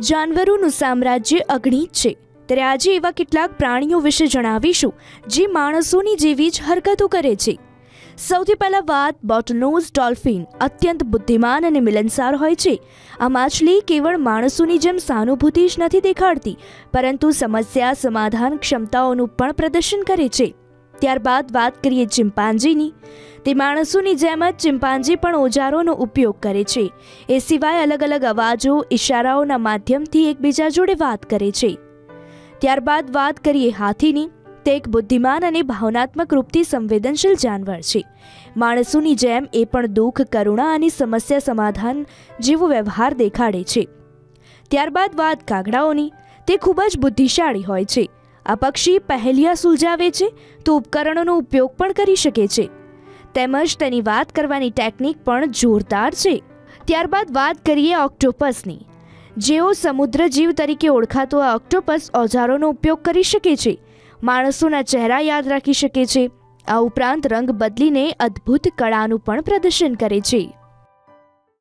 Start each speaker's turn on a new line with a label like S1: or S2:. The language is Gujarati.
S1: જાનવરોનું સામ્રાજ્ય અગણિત છે. ત્યારે આજે એવા કેટલાક પ્રાણીઓ વિશે જણાવીશું, જે માણસોની જેવી જ હરકતો કરે છે. સૌથી પહેલાં વાત બોટનોઝ ડોલ્ફિન, અત્યંત બુદ્ધિમાન અને મિલનસાર હોય છે. આ માછલી કેવળ માણસોની જેમ સહાનુભૂતિ જ નથી દેખાડતી, પરંતુ સમસ્યા, સમાધાન ક્ષમતાઓનું પણ પ્રદર્શન કરે છે. ત્યારબાદ વાત કરીએ ચિમ્પાન્જીની તે માણસોની જેમ જ ચિમ્પાન્જી પણ ઓજારોનો ઉપયોગ કરે છે. એ સિવાય અલગ અલગ અવાજો ઇશારાઓના માધ્યમથી એકબીજા જોડે વાત કરે છે. ત્યારબાદ વાત કરીએ હાથીની. તે એક બુદ્ધિમાન અને ભાવનાત્મક રૂપથી સંવેદનશીલ જાનવર છે. માણસોની જેમ એ પણ દુઃખ, કરુણા અને સમસ્યા સમાધાન જેવો વ્યવહાર દેખાડે છે. ત્યારબાદ વાત કાગડાઓની. તે ખૂબ જ બુદ્ધિશાળી હોય છે. આ પક્ષી પહેલિયા સુલઝાવે છે તો ઉપકરણોનો ઉપયોગ પણ કરી શકે છે. તેમજ તેની વાત કરવાની ટેકનિક પણ જોરદાર છે. ત્યારબાદ વાત કરીએ ઓક્ટોપસની. જેઓ સમુદ્ર જીવ તરીકે ઓળખાતો આ ઓક્ટોપસ ઓજારોનો ઉપયોગ કરી શકે છે. માણસોના ચહેરા યાદ રાખી શકે છે. આ ઉપરાંત રંગ બદલીને અદ્ભુત કળાનું પણ પ્રદર્શન કરે છે.